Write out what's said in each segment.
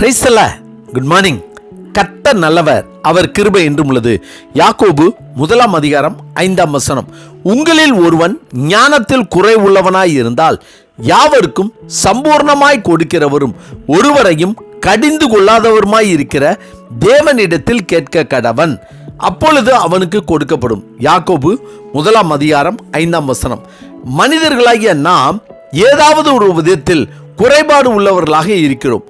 கிரைஸ்தல்ல good morning கத்த நல்லவர் அவர் கிருபை என்றும் உள்ளது. யாக்கோபு முதலாம் அதிகாரம் ஐந்தாம் வசனம். உங்களில் ஒருவன் ஞானத்தில் குறை உள்ளவனாய் இருந்தால் யாவருக்கும் சம்பூர்ணமாய் கொடுக்கிறவரும் ஒருவரையும் கடிந்து கொள்ளாதவருமாய் இருக்கிற தேவனிடத்தில் கேட்க கடவன். அப்பொழுது அவனுக்கு கொடுக்கப்படும். யாக்கோபு முதலாம் அதிகாரம் ஐந்தாம் வசனம். மனிதர்களாகிய நாம் ஏதாவது ஒரு விதத்தில் குறைபாடு உள்ளவர்களாக இருக்கிறோம்.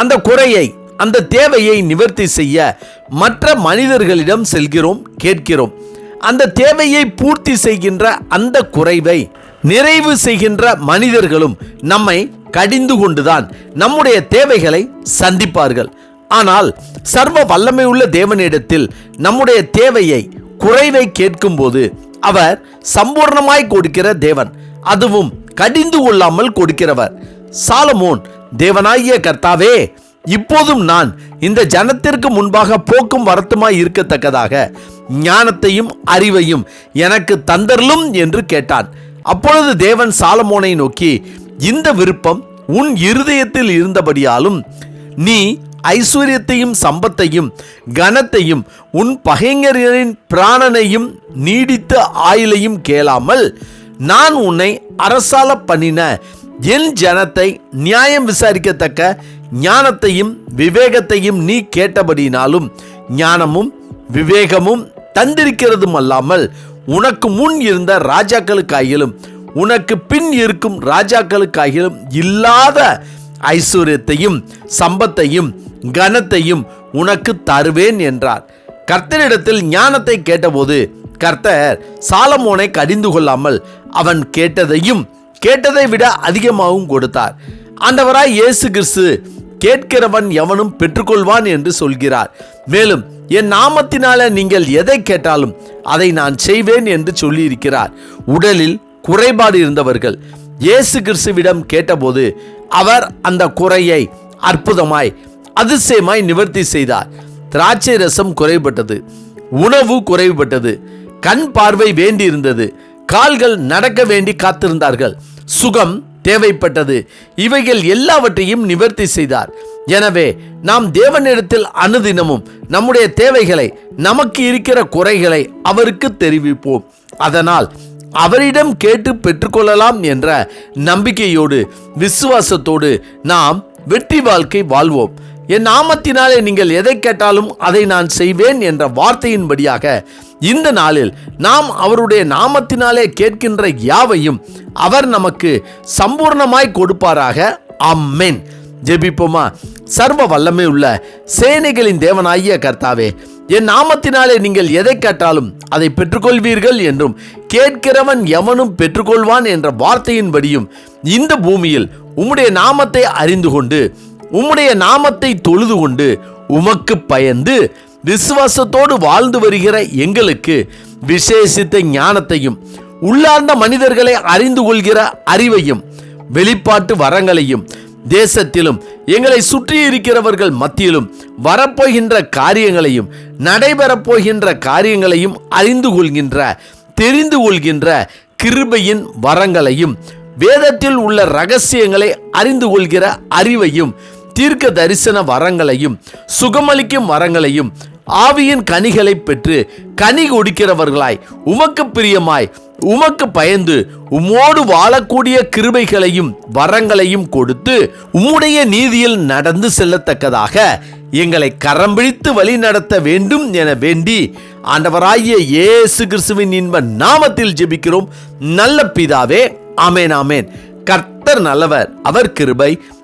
அந்த குறையை அந்த தேவையை நிவர்த்தி செய்ய மற்ற மனிதர்களிடம் செல்கிறோம் கேட்கிறோம். அந்த தேவையை பூர்த்தி செய்கின்ற அந்த குறைவை நிறைவு செய்கின்ற மனிதர்களும் நம்மை கடிந்து கொண்டுதான் நம்முடைய தேவைகளை சந்திப்பார்கள். ஆனால் சர்வ வல்லமை உள்ள தேவனிடத்தில் நம்முடைய தேவையை குறைவை கேட்கும்போது அவர் சம்பூர்ணமாய் கொடுக்கிற தேவன் அதுவும் கடிந்து கொள்ளாமல் கொடுக்கிறவர். சாலமோன் தேவனாகிய கர்த்தாவே இப்போதும் நான் இந்த ஜனத்திற்கு முன்பாக போக்கும் வரத்துமாய் இருக்கத்தக்கதாக ஞானத்தையும் அறிவையும் எனக்கு தந்தரலும் என்று கேட்டான். அப்பொழுது தேவன் சாலமோனை நோக்கி இந்த விருப்பம் உன் இருதயத்தில் இருந்தபடியாலும் நீ ஐஸ்வர்யத்தையும் சம்பத்தையும் கனத்தையும் உன் பகைஞரின் பிராணனையும் நீடித்த ஆயுளையும் கேளாமல் நான் உன்னை அரசால பண்ணின என் ஜனத்தை நியாயம் விசாரிக்கத்தக்க ஞானத்தையும் விவேகத்தையும் நீ கேட்டபடினாலும் ஞானமும் விவேகமும் தந்திருக்கிறதும் அல்லாமல் உனக்கு முன் இருந்த ராஜாக்களுக்காகிலும் உனக்கு பின் இருக்கும் ராஜாக்களுக்காகிலும் இல்லாத ஐஸ்வர்யத்தையும் சம்பத்தையும் கனத்தையும் உனக்கு தருவேன் என்றார். கர்த்தரிடத்தில் ஞானத்தை கேட்டபோது கர்த்தர் சாலமோனை கடிந்து கொள்ளாமல் அவன் கேட்டதையும் கேட்டதை விட அதிகமாகவும் கொடுத்தார். ஆண்டவராய் இயேசு கிறிஸ்து கேட்கிறவன் எவனும் பெற்றுக்கொள்வான் என்று சொல்கிறார். மேலும் என் நாமத்தினால நீங்கள் எதை கேட்டாலும் அதை நான் செய்வேன் என்று சொல்லியிருக்கிறார். உடலில் குறைபாடு இருந்தவர்கள் இயேசு கிறிஸ்துவிடம் கேட்டபோது அவர் அந்த குறையை அற்புதமாய் அதிசயமாய் நிவர்த்தி செய்தார். திராட்சை ரசம் குறைபட்டது உணவு குறைபட்டது கண் பார்வை வேண்டியிருந்தது கால்கள் நடக்க வேண்டி காத்திருந்தார்கள். சுகம் தேவைப்பட்டது. இவைகள் எல்லாவற்றையும் நிவர்த்தி செய்தார். எனவே நாம் தேவனிடத்தில் அனுதினமும் நம்முடைய தேவைகளை நமக்கு இருக்கிற குறைகளை அவருக்கு தெரிவிப்போம். அதனால் அவரிடம் கேட்டு பெற்றுக்கொள்ளலாம் என்ற நம்பிக்கையோடு விசுவாசத்தோடு நாம் வெற்றி வாழ்க்கை வாழ்வோம். என் நாமத்தினாலே நீங்கள் எதை கேட்டாலும் அதை நான் செய்வேன் என்ற வார்த்தையின்படியாக இந்த நாளில் நாம் அவருடைய நாமத்தினாலே கேட்கின்ற யாவையும் அவர் நமக்கு சம்பூர்ணமாய் கொடுப்பாராக. அம்மேன் ஜெபிப்போமா? சர்வ வல்லமை உள்ள சேனைகளின் தேவனாகிய கர்த்தாவே என் நாமத்தினாலே நீங்கள் எதை கேட்டாலும் அதை பெற்றுக்கொள்வீர்கள் என்றும் கேட்கிறவன் எவனும் பெற்றுக்கொள்வான் என்ற வார்த்தையின்படியும் இந்த பூமியில் உம்முடைய நாமத்தை அறிந்து கொண்டு உம்முடைய நாமத்தை தொழுது கொண்டு உமக்கு பயந்து விசுவாசத்தோடு வாழ்ந்து வருகிற எங்களுக்கு விசேஷித்த ஞானத்தையும் உள்ளார்ந்த மனிதர்களை அறிந்து கொள்கிற அறிவையும் வெளிப்பாட்டு வரங்களையும் தேசத்திலும் எங்களை சுற்றி இருக்கிறவர்கள் மத்தியிலும் வரப்போகின்ற காரியங்களையும் நடைபெறப்போகின்ற காரியங்களையும் அறிந்து கொள்கின்ற தெரிந்து கொள்கின்ற கிருபையின் வரங்களையும் வேதத்தில் உள்ள ரகசியங்களை அறிந்து கொள்கிற அறிவையும் தீர்க்க தரிசன வரங்களையும் சுகமளிக்கும் வரங்களையும் ஆவியின் கனிகளை பெற்று கனி கொடுக்கிறவர்களாய் உமக்கு பிரியமாய் உமக்கு பயந்து உம்மோடு வாழக்கூடிய கிருபைகளையும் வரங்களையும் கொடுத்து உம்முடைய நீதியில் நடந்து செல்லத்தக்கதாக எங்களை கரம் பிடித்து வழி நடத்த வேண்டும் என வேண்டி ஆண்டவராகிய இயேசு கிறிஸ்துவின் இன்ப நாமத்தில் ஜெபிக்கிறோம். நல்ல பிதாவே ஆமேன் ஆமேன். கர்த்தர் நல்லவர் அவர் கிருபை